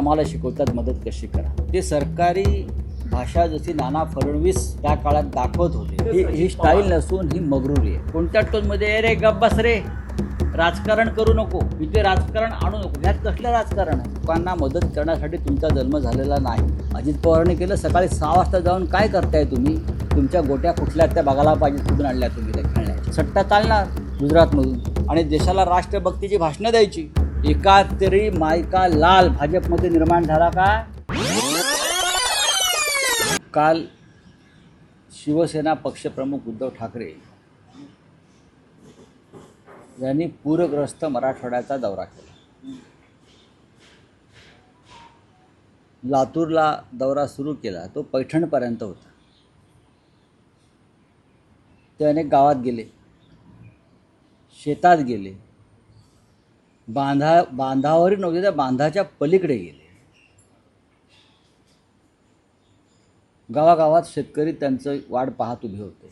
आम्हाला शिकवतात मदत कशी करा. ते सरकारी भाषा जशी नाना फडणवीस त्या काळात दाखवत होते ही ही स्टाईल नसून ही मगरुरी आहे. कोणत्या टोनमध्ये "ए रे गप्पास रे राजकारण करू नको इथे राजकारण आणू नको. ह्यात कसलं राजकारण आहे? लोकांना मदत करण्यासाठी तुमचा जन्म झालेला नाही. अजित पवारांनी केलं सकाळी सहा वाजता जाऊन काय करताय तुम्ही? तुमच्या गोट्या कुठल्या त्या बघायला पाहिजे कुठून आणल्या तुम्ही त्या खेळण्याच्या सट्टा चालणार गुजरातमधून. आणि देशाला राष्ट्रभक्तीची भाषणं द्यायची. एका तरी मायका लाल. भाजपमध्ये निर्माण झाला का? काल शिवसेना पक्षप्रमुख उद्धव ठाकरे यांनी पूरग्रस्त मराठवाड्याचा दौरा केला. लातूरला दौरा सुरू केला. तो पैठणपर्यंत होता. ते अनेक गावात गेले. शेतात गेले. बांधा बांधावरही नव्हते त्या बांधाच्या पलीकडे गेले. गावागावात शेतकरी त्यांचं वाट पाहत उभे होते.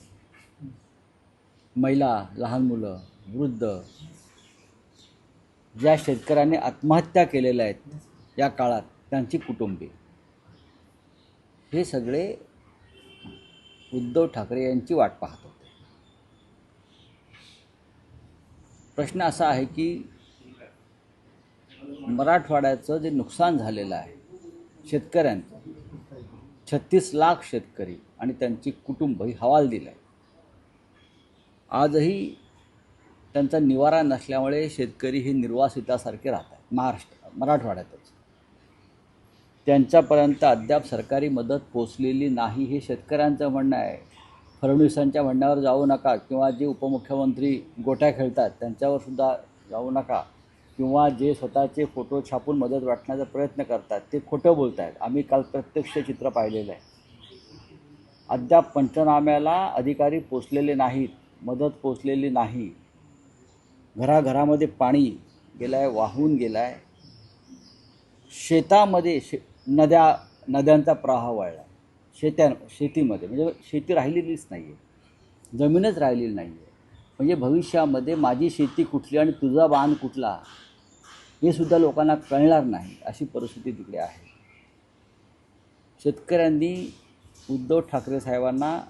महिला लहान मुलं वृद्ध ज्या शेतकऱ्यांनी आत्महत्या केलेल्या आहेत या काळात त्यांची कुटुंबे. हे सगळे उद्धव ठाकरे यांची वाट पाहत होते. प्रश्न असा आहे की मराठवाड्याचं जे नुकसान झालेलं आहे शेतकऱ्यांचं छत्तीस लाख शेतकरी आणि त्यांची कुटुंबही हवाल दिलं आहे आजही त्यांचा निवारा नसल्यामुळे शेतकरी हे निर्वासितासारखे राहत आहेत महाराष्ट्र मराठवाड्यातच. त्यांच्यापर्यंत अद्याप सरकारी मदत पोचलेली नाही हे शेतकऱ्यांचं म्हणणं आहे. फडणवीसांच्या म्हणण्यावर जाऊ नका किंवा जे उपमुख्यमंत्री गोट्या खेळतात त्यांच्यावर सुद्धा जाऊ नका. किंवा जे स्वतःचे फोटो छापून मदत वाटण्याचा प्रयत्न करतात ते खोटं बोलत आहेत आम्ही काल प्रत्यक्ष चित्र पाहिलेलं आहे. अद्याप पंचनाम्याला अधिकारी पोचलेले नाहीत मदत पोचलेली नाही. घराघरामध्ये पाणी गेलं आहे वाहून गेलं आहे शेतामध्ये शे नद्या नद्यांचा प्रवाह वाढला शेत्या शेतीमध्ये म्हणजे शेती राहिलेलीच नाही आहे जमीनच राहिलेली नाही आहे म्हणजे भविष्यामध्ये माझी शेती कुठली आणि तुझा बांध कुठला? हे सुद्धा लोकांना कळणार नाही अशी परिस्थिती तिकडे आहे. शेतकऱ्यांनी उद्धव ठाकरे साहेबांना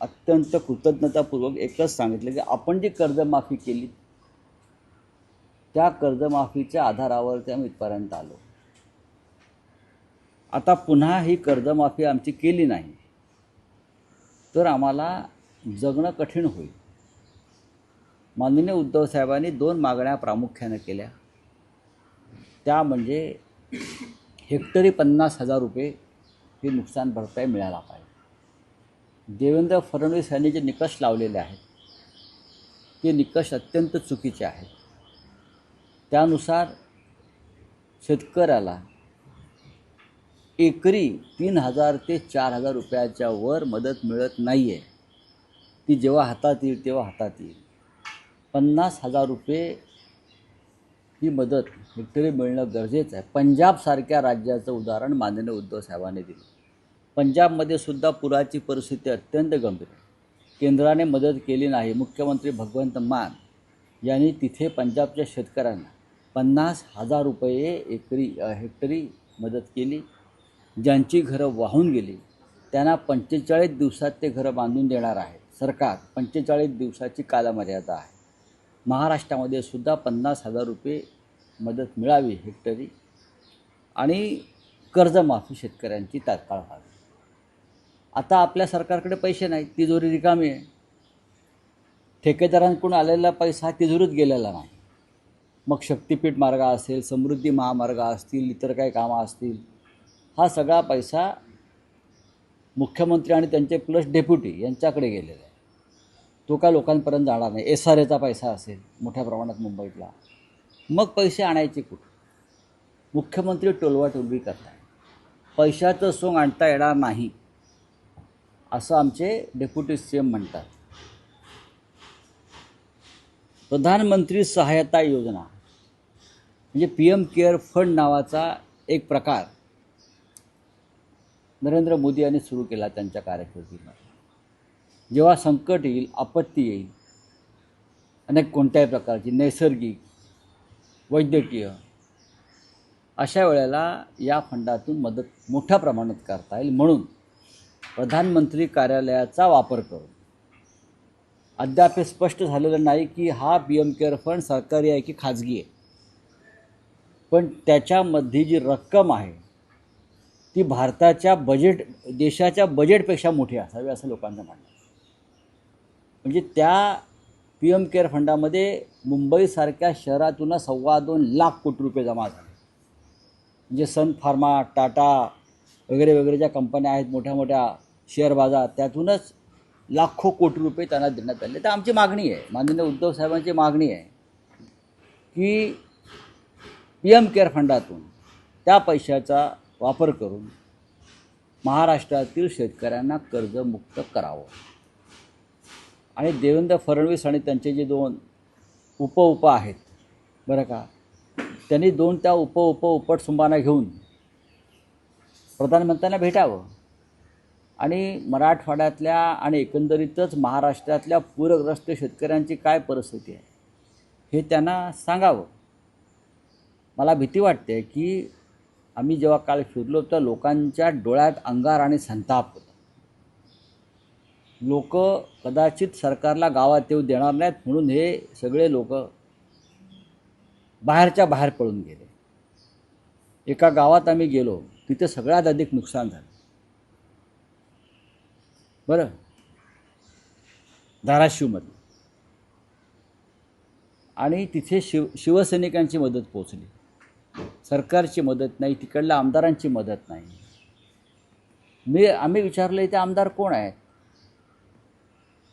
अत्यंत कृतज्ञतापूर्वक एकच सांगितलं की आपण जी कर्जमाफी केली त्या कर्जमाफीच्या आधारावरती आम्ही इथपर्यंत आलो. आता पुन्हा ही कर्जमाफी आमची केली नाही तर आम्हाला जगणं कठीण होईल. माननीय उद्धव साहेबांनी दोन मागण्या प्रामुख्यानं केल्या. त्या म्हणजे हेक्टरी पन्नास हजार रुपये ही नुकसान भरपाई मिळायला पाहिजे. देवेंद्र फडणवीस यांनी जे निकष लावलेले आहेत ते निकष अत्यंत चुकीचे आहेत. त्यानुसार शेतकऱ्याला एकरी तीन हजार ते चार हजार रुपयाच्या वर मदत मिळत नाही आहे ती जेव्हा हातात येईल तेव्हा हातात येईल. पन्नास हजार रुपये ही मदत हेक्टरी मिळणं गरजेचं आहे. पंजाबसारख्या राज्याचं उदाहरण माननीय उद्धव साहेबांनी दिलं. पंजाबमध्ये सुद्धा पुराची परिस्थिती अत्यंत गंभीर आहे. केंद्राने मदत केली नाही मुख्यमंत्री भगवंत मान यांनी तिथे पंजाबच्या शेतकऱ्यांना पन्नास हजार रुपये एकरी हेक्टरी मदत केली. ज्यांची घरं वाहून गेली त्यांना पंचेचाळीस दिवसात ते घरं बांधून देणार आहे सरकार पंचेचाळीस दिवसाची कालमर्यादा आहे. महाराष्ट्रामध्ये सुद्धा पन्नास हजार रुपये मदत मिळावी हेक्टरी आणि कर्जमाफी शेतकऱ्यांची तात्काळ व्हावी. आता आपल्या सरकारकडे पैसे नाहीत तिजोरी रिकामी आहे. ठेकेदारांकडून आलेला पैसा तिजोरीत गेलेला नाही. मग शक्तिपीठ मार्ग असेल समृद्धी महामार्ग असतील इतर काही कामं असतील हा सगळा पैसा मुख्यमंत्री आणि त्यांचे प्लस डेप्युटी यांच्याकडे गेलेला आहे. तो काय लोकांपर्यंत जाणार नाही. एस आर एचा पैसा असेल मोठ्या प्रमाणात मुंबईतला. मग पैसे आणायचे कुठं? मुख्यमंत्री टोलवाटोलवी करताय. पैशाचं सोंग आणता येणार नाही असं आमचे डेप्युटी सी एम म्हणतात. प्रधानमंत्री सहायता योजना म्हणजे पी एम केअर फंड नावाचा एक प्रकार नरेंद्र मोदी यांनी सुरू केला त्यांच्या कार्यकृतीमध्ये जेव्हा संकट येईल आपत्ती येईल अनेक कोणत्याही प्रकारची नैसर्गिक वैद्यकीय अशा वेळेला या फंडातून मदत मोठ्या प्रमाणात करता येईल. म्हणून प्रधानमंत्री कार्यालयाचा वापर करून अद्याप हे स्पष्ट झालेलं नाही की हा पी एम केअर फंड सरकारी आहे की खाजगी आहे. पण त्याच्यामध्ये जी रक्कम आहे ती भारताच्या बजेट देशाच्या बजेटपेक्षा मोठी असावी असं लोकांचं म्हणणं म्हणजे त्या पी एम केअर फंडामध्ये मुंबईसारख्या शहरातून सव्वा दोन लाख कोटी रुपये जमा झाले. म्हणजे सन फार्मा टाटा वगैरे वगैरे ज्या कंपन्या आहेत मोठ्या मोठ्या शेअर बाजार त्यातूनच लाखो कोटी रुपये त्यांना देण्यात आले. तर आमची मागणी आहे माननीय उद्धव साहेबांची मागणी आहे की पी एम केअर फंडातून त्या पैशाचा वापर करून महाराष्ट्रातील शेतकऱ्यांना कर्जमुक्त करावं. आणि देवेंद्र फडणवीस आणि त्यांचे जे दोन उप उप आहेत बरं का? त्यांनी दोन त्या उप उप उपटसुंबांना घेऊन प्रधानमंत्र्यांना भेटावं. आणि मराठवाड्यातल्या आणि एकंदरीतच महाराष्ट्रातल्या पूरग्रस्त शेतकऱ्यांची काय परिस्थिती आहे हे त्यांना सांगावं. मला भीती वाटते की आम्ही जेव्हा काल फिरलो तर लोकांच्या डोळ्यात अंगार आणि संताप होता. लोक कदाचित सरकारला गावात येऊ देणार नाहीत म्हणून हे सगळे लोक बाहेरच्या बाहेर पळून गेले. एका गावात आम्ही गेलो तिथे सगळ्यात अधिक नुकसान झालं. बरं? धाराशिवमध्ये आणि तिथे शिव शिवसैनिकांची मदत पोचली सरकारची मदत नाही तिकडल्या आमदारांची मदत नाही. मी आम्ही विचारलं इथे आमदार कोण आहेत?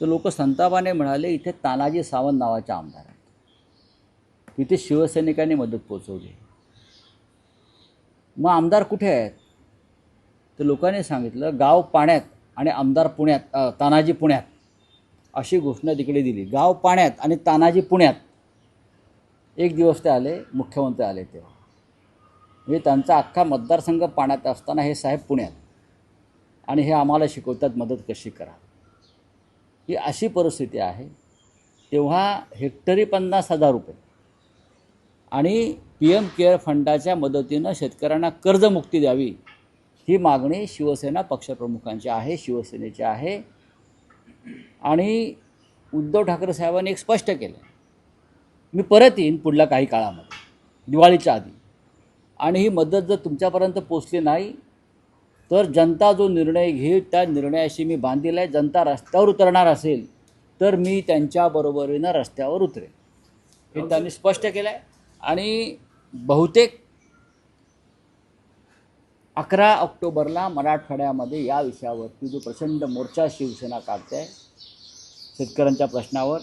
तर लोक संतापाने म्हणाले इथे तानाजी सावंत नावाचे आमदार आहेत तिथे शिवसैनिकांनी मदत पोचवली मग आमदार कुठे आहेत? तर लोकांनी सांगितलं गाव पाण्यात आणि आमदार पुण्यात तानाजी पुण्यात. अशी घोषणा तिकडे दिली. गाव पाण्यात आणि तानाजी पुण्यात. एक दिवस ते आले मुख्यमंत्री आले तेव्हा. म्हणजे त्यांचा अख्खा मतदारसंघ पाण्यात असताना हे साहेब पुण्यात. आणि हे आम्हाला शिकवतात मदत कशी करा ही अशी परिस्थिती आहे तेव्हा हेक्टरी पन्नास हजार रुपये. आणि पी एम केअर फंडाच्या मदतीनं शेतकऱ्यांना कर्जमुक्ती द्यावी ही मागणी शिवसेना पक्षप्रमुखांची आहे शिवसेनेची आहे. आणि उद्धव ठाकरे साहेबांनी एक स्पष्ट केलं मी परत येईन पुढल्या काही काळामध्ये दिवाळीच्या आधी. आणि ही मदत जर तुमच्यापर्यंत पोचली नाही तर जनता जो निर्णय घेईल त्या निर्णयाशी मी बांधील आहे. जनता रस्त्यावर उतरणार असेल तर मी त्यांच्याबरोबरीनं रस्त्यावर उतरेन. हे त्यांनी स्पष्ट केलं आहे आणि बहुतेक अकरा ऑक्टोबरला मराठवाड्यामध्ये या विषयावरती जो प्रचंड मोर्चा शिवसेना काढते आहे शेतकऱ्यांच्या प्रश्नावर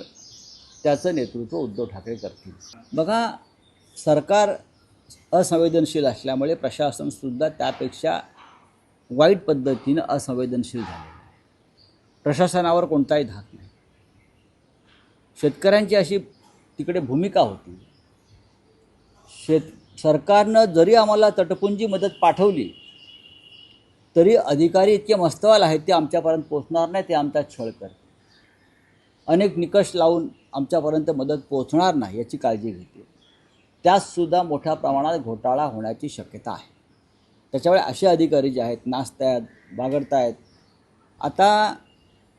त्याचं नेतृत्व उद्धव ठाकरे करतील. बघा सरकार असंवेदनशील असल्यामुळे प्रशासनसुद्धा त्यापेक्षा वाईट पद्धतीनं असंवेदनशील झालेलं आहे. प्रशासनावर कोणताही धाक नाही. शेतकऱ्यांची अशी तिकडे भूमिका होती. शेत सरकारनं जरी आम्हाला तटपुंजी मदत पाठवली तरी अधिकारी इतके मस्तवाल आहेत ते आमच्यापर्यंत पोचणार नाही ते आमचा छळ करते अनेक निकष लावून आमच्यापर्यंत मदत पोचणार नाही याची काळजी घेते त्यातसुद्धा मोठ्या प्रमाणात घोटाळा होण्याची शक्यता आहे. त्याच्यामुळे असे अधिकारी जे आहेत नाचतायत बागडतायत. आता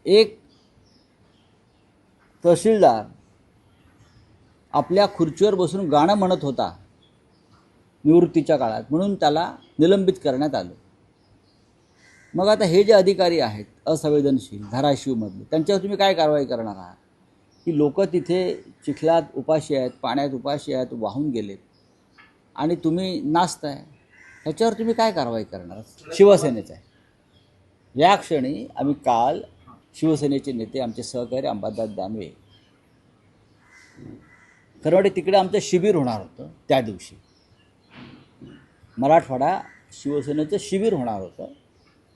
एक तहसीलदार आपल्या खुर्चीवर बसून गाणं म्हणत होता निवृत्तीच्या काळात म्हणून त्याला निलंबित करण्यात आलं. मग आता हे जे अधिकारी आहेत असंवेदनशील धाराशिवमधले त्यांच्यावर तुम्ही काय कारवाई करणार आहात? की लोक तिथे चिखलात उपाशी आहेत पाण्यात उपाशी आहेत वाहून गेलेत आणि तुम्ही नाचताय? ह्याच्यावर तुम्ही काय कारवाई करणार? शिवसेनेचं आहे. या क्षणी आम्ही काल शिवसेनेचे नेते आमचे सहकारी अंबादास दानवे खरं तिकडे आमचं शिबिर होणार होतं त्या दिवशी. मराठवाडा शिवसेनेचं शिबिर होणार होतं.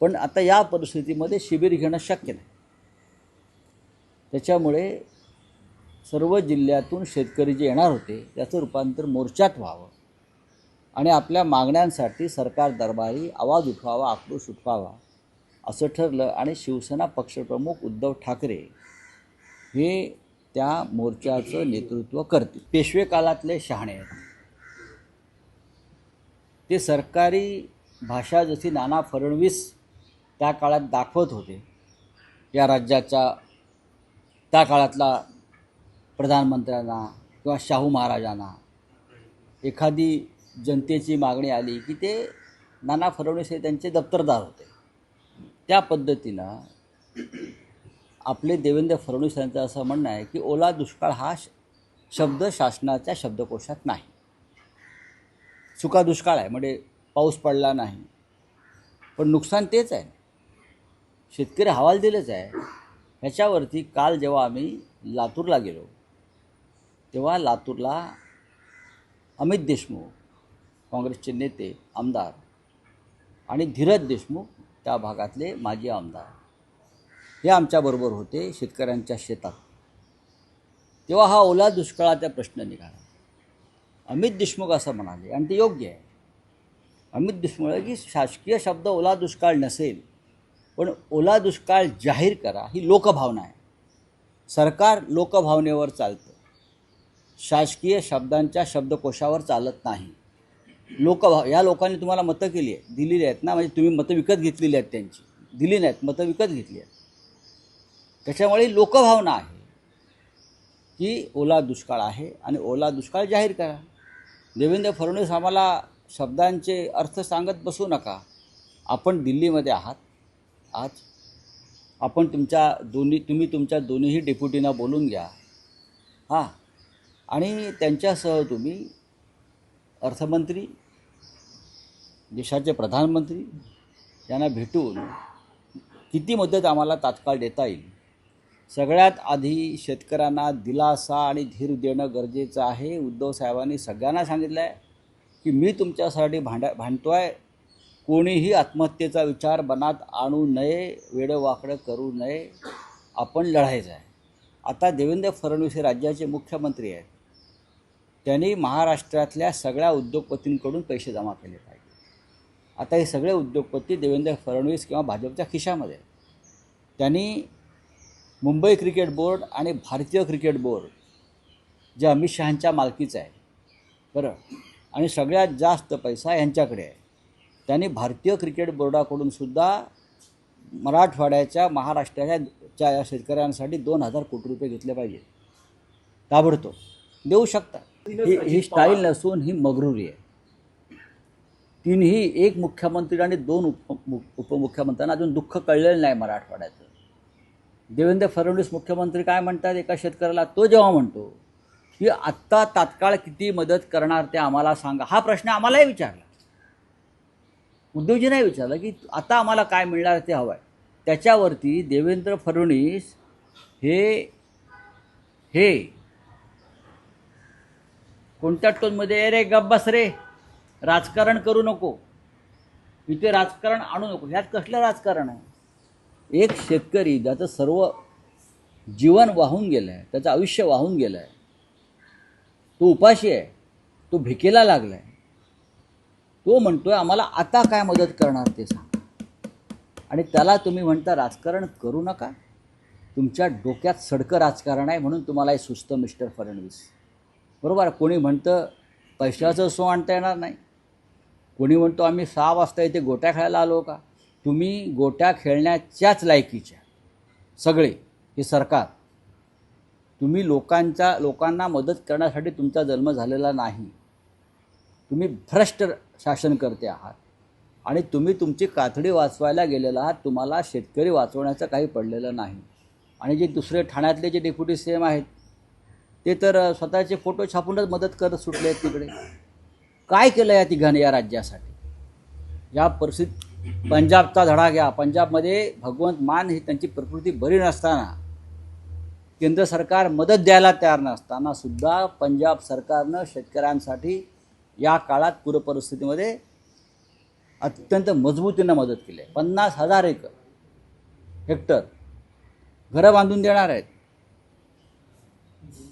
पण आता या परिस्थितीमध्ये शिबिर घेणं शक्य नाही. त्याच्यामुळे सर्व जिल्ह्यातून शेतकरी जे येणार होते त्याचं रूपांतर मोर्चात व्हावं. आणि आपल्या मागण्यांसाठी सरकार दरबारी आवाज उठवावा आक्रोश उठवावा असं ठरलं आणि शिवसेना पक्षप्रमुख उद्धव ठाकरे हे त्या मोर्चाचं नेतृत्व करते पेशवे काळातले शहाणे आहेत. ते सरकारी भाषा जशी नाना फडणवीस त्या काळात दाखवत होते या राज्याच्या त्या काळातला प्रधानमंत्र्यांना किंवा शाहू महाराजांना. एखादी जनतेची मागणी आली की ते नाना फडणवीस हे त्यांचे दप्तरदार होते. त्या पद्धतीनं आपले देवेंद्र फडणवीस यांचं असं म्हणणं आहे की ओला दुष्काळ हा श- शब्द शासनाच्या शब्दकोशात नाही. सुका दुष्काळ आहे म्हणजे पाऊस पडला नाही. पण नुकसान तेच आहे. शेतकरी हवाल दिलंच आहे. ह्याच्यावरती काल जेव्हा आम्ही लातूरला गेलो तेव्हा लातूरला अमित देशमुख काँग्रेसचे नेते आमदार आणि धीरज देशमुख त्या भागातले माजी आमदार. हे आमच्याबरोबर होते शेतकऱ्यांच्या शेतात. तेव्हा हा ओला दुष्काळाचा प्रश्न निघाला. अमित देशमुख असं म्हणाले आणि ते योग्य आहे. अमित देशमुख की शासकीय शब्द ओला दुष्काळ नसेल पण ओला दुष्काळ जाहीर करा ही लोकभावना आहे. सरकार लोकभावनेवर चालतं. शासकीय शब्दांच्या शब्दकोशावर चालत नाही. लोक या लोकांनी तुम्हाला मतं केली आहे दिलेली आहेत ना? म्हणजे तुम्ही मतं विकत घेतलेली आहेत त्यांची. दिली नाहीत मतं विकत घेतली आहेत. त्याच्यामुळे लोकभावना आहे की ओला दुष्काळ आहे आणि ओला दुष्काळ जाहीर करा. देवेंद्र फडणवीस आम्हाला शब्दांचे अर्थ सांगत बसू नका. आपण दिल्लीमध्ये आहात. आज आपण तुमच्या दोन्ही तुम्ही तुमच्या दोन्हीही डेप्युटींना बोलून घ्या. हां. आणि त्यांच्यासह तुम्ही अर्थमंत्री देशाचे प्रधानमंत्री यांना भेटून किती मदत आम्हाला तात्काळ देता येईल? सगळ्यात आधी शेतकऱ्यांना दिलासा आणि धीर देणं गरजेचं आहे. उद्धव साहेबांनी सगळ्यांना सांगितलं आहे की मी तुमच्यासाठी भांड्या भांडतो आहे कोणीही आत्महत्येचा विचार मनात आणू नये वेडंवाकडं करू नये. आपण लढायचं आहे. आता देवेंद्र फडणवीस हे राज्याचे मुख्यमंत्री आहेत. त्यांनी महाराष्ट्रातल्या सगळ्या उद्योगपतींकडून पैसे जमा केले पाहिजे. आता हे सगळे उद्योगपती देवेंद्र फडणवीस किंवा भाजपच्या खिशामध्ये आहेत. त्यांनी मुंबई क्रिकेट बोर्ड आणि भारतीय क्रिकेट बोर्ड जे अमित शहांच्या मालकीचं आहे बरं आणि सगळ्यात जास्त पैसा यांच्याकडे आहे. त्यांनी भारतीय क्रिकेट बोर्डाकडून सुद्धा मराठवाड्याच्या महाराष्ट्राच्या च्या या शेतकऱ्यांसाठी दोन हजार कोटी रुपये घेतले पाहिजे. ताबडतोब. देऊ शकतात ही ही स्टाईल नसून ही मगरुरी आहे. तीनही एक मुख्यमंत्री आणि दोन उप उपमुख्यमंत्र्यांना अजून दुःख कळलेलं नाही मराठवाड्याचं. देवेंद्र फडणवीस मुख्यमंत्री काय म्हणतात एका शेतकऱ्याला? तो जेव्हा म्हणतो की आत्ता तात्काळ किती मदत करणार ते आम्हाला सांगा. हा प्रश्न आम्हालाही विचारला. उद्धवजी नाही विचारलं की आता आम्हाला काय मिळणार ते हवं आहे त्याच्यावरती देवेंद्र फडणवीस हे हे कोणत्या टोनमध्ये? रे गब्बस रे. राजकारण करू नको. इथे राजकारण आणू नको. ह्यात कसलं राजकारण आहे? एक शेतकरी ज्याचं सर्व जीवन वाहून गेलं आहे त्याचं आयुष्य वाहून गेलं आहे तो उपाशी आहे तो भिकेला लागला आहे तो म्हणतोय आम्हाला आता काय मदत करणार ते सांग. आणि त्याला तुम्ही म्हणता राजकारण करू नका. तुमच्या डोक्यात सडकं राजकारण आहे म्हणून तुम्हाला हे सुचतं मिस्टर फडणवीस. बरोबर कोणी म्हणतं पैशाचं सो आणता येणार नाही. कोणी म्हणतो आम्ही सहा वाजता इथे गोट्या खेळायला आलो का? तुम्ही गोट्या खेळण्याच्याच लायकीच्या सगळे हे सरकार. तुम्ही लोकांच्या लोकांना मदत करण्यासाठी तुमचा जन्म झालेला नाही. तुम्ही भ्रष्ट शासन करते आहात. आणि तुम्ही तुमची कातडी वाचवायला गेलेला आहात तुम्हाला शेतकरी वाचवण्याचं काही पडलेलं नाही. आणि जे दुसरे ठाण्यातले जे डेप्युटी सी एम आहेत ते तर स्वतःचे फोटो छापूनच मदत करत सुटले आहेत तिकडे. काय केलं या तिघाने या राज्यासाठी? या परिस्थितीत पंजाबचा धडा घ्या. पंजाबमध्ये भगवंत मान ही त्यांची प्रकृती बरी नसताना केंद्र सरकार मदत द्यायला तयार नसताना सुद्धा पंजाब सरकारनं शेतकऱ्यांसाठी या काळात पूरपरिस्थितीमध्ये अत्यंत मजबूतीनं मदत केली आहे. पन्नास हजार एकर हेक्टर घरं बांधून देणार आहेत.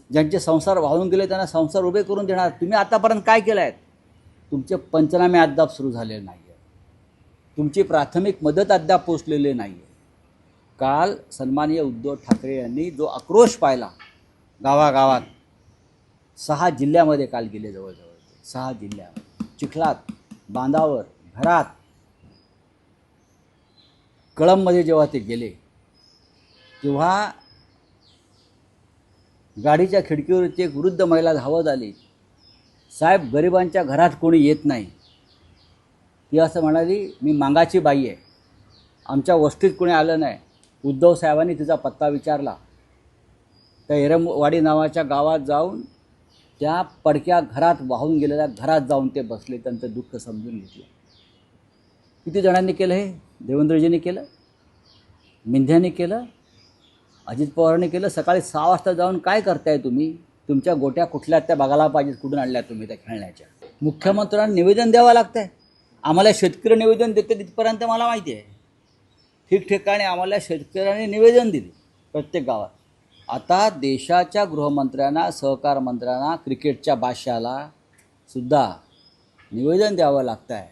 ज्यांचे संसार वाहून गेले त्यांना संसार उभे करून देणार. तुम्ही आतापर्यंत काय केलं आहे तुमचे पंचनामे अद्याप सुरू झालेले नाही आहे तुमची प्राथमिक मदत अद्याप पोचलेली नाही आहे काल सन्माननीय उद्धव ठाकरे यांनी जो आक्रोश पाहिला गावागावात सहा जिल्ह्यामध्ये काल गेले जवळजवळ. सहा जिल्ह्यामध्ये चिखलात बांधावर घरात. कळंबमध्ये जेव्हा ते गेले तेव्हा गाडीच्या खिडकीवरची एक वृद्ध महिला धावत आली. साहेब गरिबांच्या घरात कोणी येत नाही. ती असं म्हणाली मी मांगाची बाई आहे. आमच्या वस्तीत कोणी आलं नाही. उद्धव साहेबांनी तिचा पत्ता विचारला. त्या एरमवाडी नावाच्या गावात जाऊन त्या पडक्या घरात वाहून गेलेल्या घरात जाऊन ते बसले. त्यांचं दुःख समजून घेतलं. किती जणांनी केलं हे? देवेंद्रजींनी केलं? मिंध्याने केलं? अजित पवारांनी केलं सकाळी सहा वाजता जाऊन काय करताय तुम्ही? तुमच्या गोट्या कुठल्या त्या बघायला पाहिजेत कुठून आणल्या तुम्ही त्या खेळण्याच्या? मुख्यमंत्र्यांना निवेदन द्यावं लागतं आहे आम्हाला शेतकरी निवेदन देते तिथपर्यंत मला माहिती आहे. ठिकठिकाणी आम्हाला शेतकऱ्यांनी निवेदन दिले प्रत्येक गावात. आता देशाच्या गृहमंत्र्यांना सहकार मंत्र्यांना क्रिकेटच्या बादशाला सुद्धा निवेदन द्यावं लागतं आहे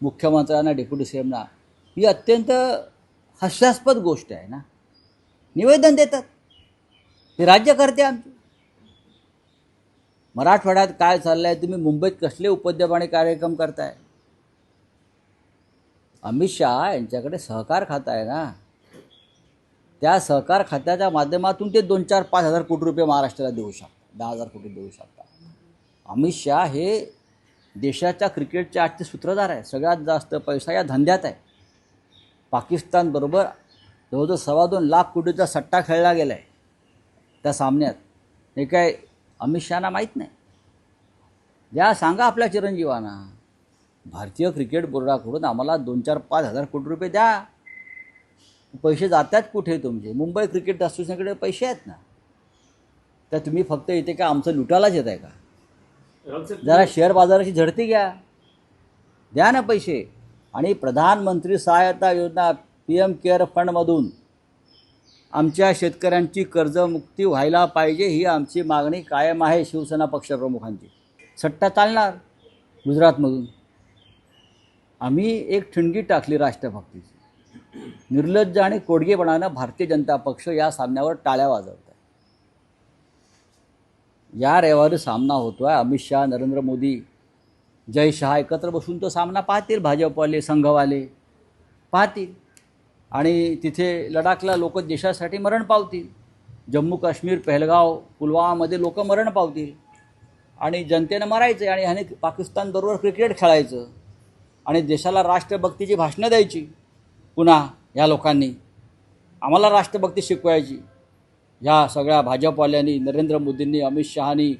मुख्यमंत्र्यांना डेप्युटी सीएमना. ही अत्यंत हास्यास्पद गोष्ट आहे ना. निवेदन देतात. हे राज्यकर्ते आमचे. मराठवाड्यात काय चाललं आहे तुम्ही मुंबईत कसले उपद्यमाने कार्यक्रम करताय? अमित शहा यांच्याकडे सहकार खातं आहे ना? त्या सहकार खात्याच्या माध्यमातून ते दोन चार पाच हजार कोटी रुपये महाराष्ट्राला देऊ शकतात. दहा हजार कोटी देऊ शकतात. अमित शहा हे देशाच्या क्रिकेटचे आजचे सूत्रधार आहे सगळ्यात जास्त पैसा या धंद्यात आहे. पाकिस्तानबरोबर जवळजवळ सव्वा दोन लाख कोटीचा सट्टा खेळला गेला आहे त्या सामन्यात. हे काय अमित शहाना माहीत नाही? द्या सांगा आपल्या चिरंजीवांना. भारतीय क्रिकेट बोर्डाकडून आम्हाला दोन चार पाच हजार कोटी रुपये द्या. पैसे जातात कुठे तुमचे? मुंबई क्रिकेट असोसिएशनकडे पैसे आहेत ना? तर तुम्ही फक्त इथे काय आमचं लुटायलाच येत आहे का? जरा शेअर बाजाराची झडती घ्या. द्या ना पैसे. आणि प्रधानमंत्री सहायता योजना पी एम केअर फंडमधून आमच्या शेतकऱ्यांची कर्जमुक्ती व्हायला पाहिजे ही आमची मागणी कायम आहे शिवसेना पक्षप्रमुखांची. सट्टा चालणार गुजरातमधून. आम्ही एक ठिणगी टाकली राष्ट्रभक्तीची. निर्लज्ज आणि कोडगेपणानं भारतीय जनता पक्ष या सामन्यावर टाळ्या वाजवत आहे या रविवारी सामना होतो आहे अमित शहा नरेंद्र मोदी जय शहा एकत्र बसून तो सामना पाहतील. भाजपवाले संघवाले पाहतील. आणि तिथे लडाखला लोक देशासाठी मरण पावतील. जम्मू काश्मीर पहलगाव पुलवामामध्ये लोक मरण पावतील. आणि जनतेनं मरायचं आणि ह्याने पाकिस्तानबरोबर क्रिकेट खेळायचं. आणि देशाला राष्ट्रभक्तीची भाषणं द्यायची. पुन्हा ह्या लोकांनी आम्हाला राष्ट्रभक्ती शिकवायची. ह्या सगळ्या भाजपवाल्यांनी नरेंद्र मोदींनी अमित शहानी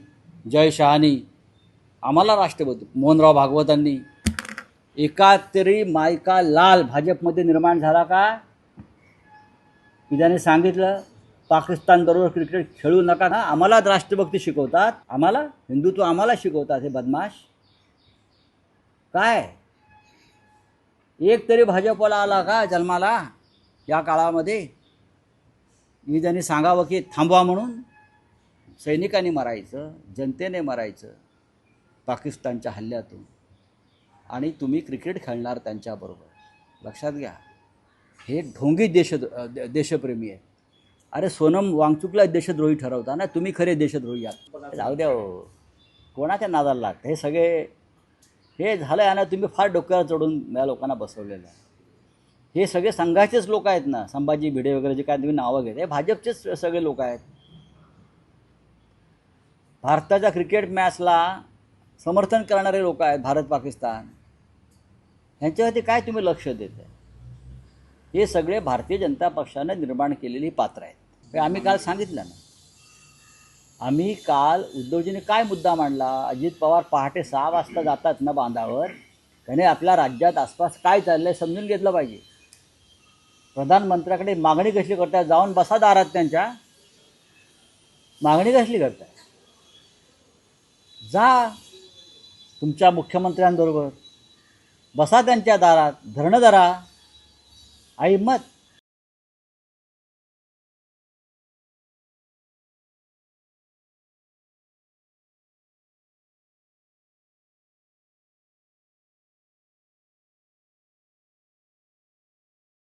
जय शहानी आम्हाला राष्ट्रभक्ती मोहनराव भागवतांनी एका तरी मायका लाल भाजपमध्ये निर्माण झाला का? की ज्याने सांगितलं पाकिस्तानबरोबर क्रिकेट खेळू नका ना. आम्हाला राष्ट्रभक्ती शिकवतात. आम्हाला? हिंदुत्व आम्हाला शिकवतात हे बदमाश. काय? एक तरी भाजपला आला का जन्माला या काळामध्ये? मी त्यांनी सांगावं की थांबवा म्हणून. सैनिकांनी मरायचं जनतेने मरायचं पाकिस्तानच्या हल्ल्यातून. आणि तुम्ही क्रिकेट खेळणार त्यांच्याबरोबर. लक्षात घ्या. हे ढोंगी देश देशप्रेमी आहे. अरे सोनम वांगचुकला देशद्रोही ठरवता ना? तुम्ही खरे देशद्रोही आहात. जाऊ द्या हो. कोणाच्या नादाला लागतं? हे सगळे हे झालं आहे ना तुम्ही फार डोक्यावर चढून या लोकांना बसवलेलं आहे. हे सगळे संघाचेच लोक आहेत ना? संभाजी भिडे वगैरे जे काय तुम्ही नावं घेत हे भाजपचेच सगळे लोक आहेत. भारताच्या क्रिकेट मॅचला समर्थन करणारे लोक आहेत भारत पाकिस्तान. ह्यांच्यावरती काय तुम्ही लक्ष देत आहे हे सगळे भारतीय जनता पक्षानं निर्माण केलेली पात्र आहेत. आम्ही काल सांगितलं ना. आम्ही काल उद्धवजीने काय मुद्दा मांडला? अजित पवार पहाटे सहा वाजता जातात ना बांधावर? त्याने आपल्या राज्यात आसपास काय चाललं आहे समजून घेतलं पाहिजे. प्रधानमंत्र्याकडे मागणी कशी करताय? जाऊन बसा दारात त्यांच्या. मागणी कसली करताय? जा तुमच्या मुख्यमंत्र्यांबरोबर. बसा त्यांच्या दारात धरणं धरा. आई मत